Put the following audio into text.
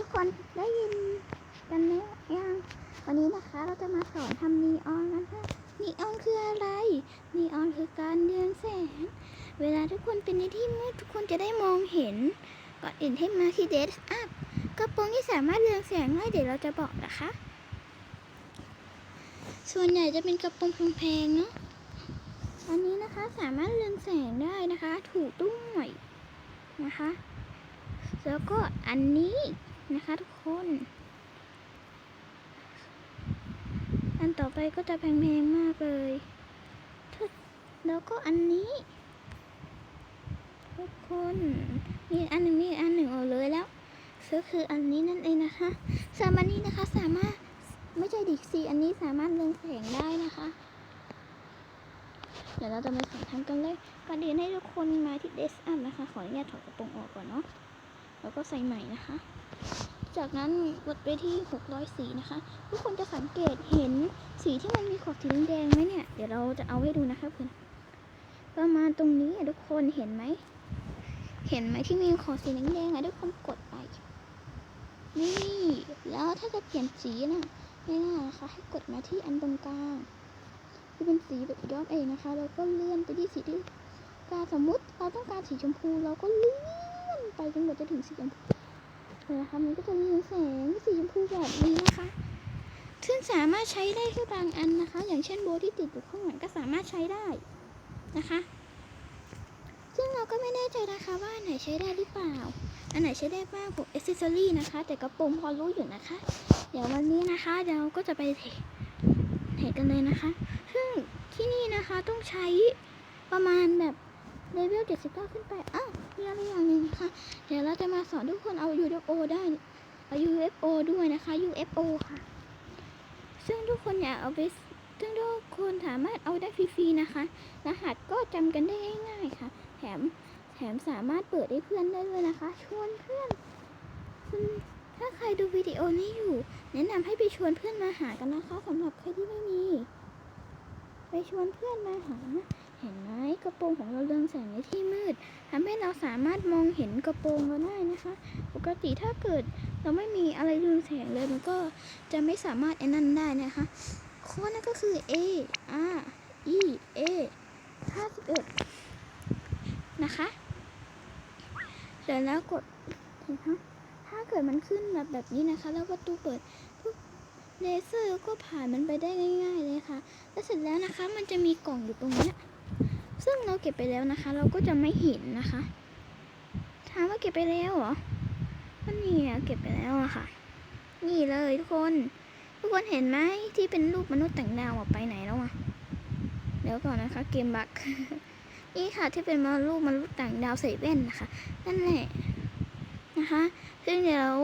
ทุกคนได้ยินกันไหมยังวันนี้นะคะเราจะมาสอนทำนีออนนะคะนีออนคืออะไร นีออนคือการเดือนแสง เวลาทุกคนเป็นในที่มืดทุกคนจะได้มองเห็น ก่อนอื่นให้มาที่เดสอัพกระโปรงที่สามารถเรืองแสงได้เดี๋ยวเราจะบอกนะคะ ส่วนใหญ่จะเป็นกระโปรงแพงๆเนาะอันนี้นะคะสามารถเรืองแสงได้นะคะ ถูกด้หน่อยนะคะ แล้วก็อันนี้ นะคะทุกคน อันต่อไปก็จะแพงๆมากเลยแล้วก็อันนี้ ทุกคนมีอันหนึ่งมีอันหนึ่งเอาเลยแล้วก็คืออันนี้นั่นเองนะคะ สามอันนี้นะคะสามารถไม่ใช่ดิกซีอันนี้สามารถเรืองแสงได้นะคะ เดี๋ยวเราจะมาสอนทำกันเลยก่อนอื่นให้ทุกคนมาที่เดสอัพนะคะ ขออนุญาตถอดกระโปรงออกก่อนเนาะ แล้วก็ใส่ใหม่นะคะ จากนั้นกดไปที่600สีนะคะ ทุกคนจะสังเกตเห็นสีที่มันมีขอบสีแดงไหมเนี่ย เดี๋ยวเราจะเอาให้ดูนะคะเพื่อนประมาณตรงนี้อะทุกคนเห็นไหม เห็นไหมที่มีขอบสีแดงๆอะทุกคนกดไป นี่ แล้วถ้าจะเปลี่ยนสีนะง่ายๆนะคะ ให้กดมาที่อันตรงกลางที่เป็นสีแบบย้อมเองนะคะ แล้วก็เลื่อนไปที่สีที่การสมมุติเราต้องการสีชมพูเราก็เลื่อน ไปจนกว่าจะถึงสีชมพูนะคะมันก็จะมีแสงสีชมพูแบบนี้นะคะ ซึ่งสามารถใช้ได้แค่บางอันนะคะ อย่างเช่นโบที่ติดอยู่ข้างหลังก็สามารถใช้ได้นะคะ ซึ่งเราก็ไม่แน่ใจนะคะว่าอันไหนใช้ได้หรือเปล่า อันไหนใช้ได้บ้างผมเอเซอรี่นะคะ แต่กระโปรงพอรู้อยู่นะคะ เดี๋ยววันนี้นะคะเดี๋ยวเราก็จะไปเทเทกันเลยนะคะ ซึ่งที่นี่นะคะต้องใช้ประมาณแบบ เลเวล 79 ขึ้นไป อ้าวมีอะไรอย่างหนึ่งนะคะเดี๋ยวเราจะมาสอนทุกคนเอา UFO ได้เอา UFO ด้วยนะคะ UFO ค่ะ ซึ่งทุกคนอยากเอาไปซึ่งทุกคนสามารถเอาได้ฟรีๆนะคะ รหัสก็จำกันได้ง่าย ๆ ค่ะ แถมแถมสามารถเปิดให้เพื่อนได้ด้วยนะคะ ชวนเพื่อน ถ้าใครดูวิดีโอนี้อยู่ แนะนำให้ไปชวนเพื่อนมาหากันนะคะสำหรับใครที่ไม่มี ไปชวนเพื่อนมาหา เห็นไหมกระโปรงของเราเรืองแสงในที่มืดทำให้เราสามารถมองเห็นกระโปรงเราได้นะคะ ปกติถ้าเกิดเราไม่มีอะไรเรืองแสงเลยมันก็จะไม่สามารถไอ้นั่นได้นะคะข้อนั้นก็คือ A R E A 51นะคะเสร็จแล้วกดเห็นไหมถ้าเกิดมันขึ้นแบบแบบนี้นะคะ แล้วประตูเปิดปุ๊บเลเซอร์ก็ผ่านมันไปได้ง่าย ๆ เลยค่ะ แล้วเสร็จแล้วนะคะ มันจะมีกล่องอยู่ตรงเนี้ย ซึ่งเราเก็บไปแล้วนะคะ เราก็จะไม่เห็นนะคะถามว่าเก็บไปแล้วเหรอก็นี่อะเก็บไปแล้วอะค่ะ นี่เลยทุกคน ทุกคนเห็นไหมที่เป็นรูปมนุษย์ต่างดาวอะไปไหนแล้วอะเดี๋ยวก่อนนะคะ เกมบักนี่ค่ะที่เป็นมารูปมนุษย์ต่างดาวใส่แว่นนะคะ นั่นแหละนะคะซึ่งเดี๋ยว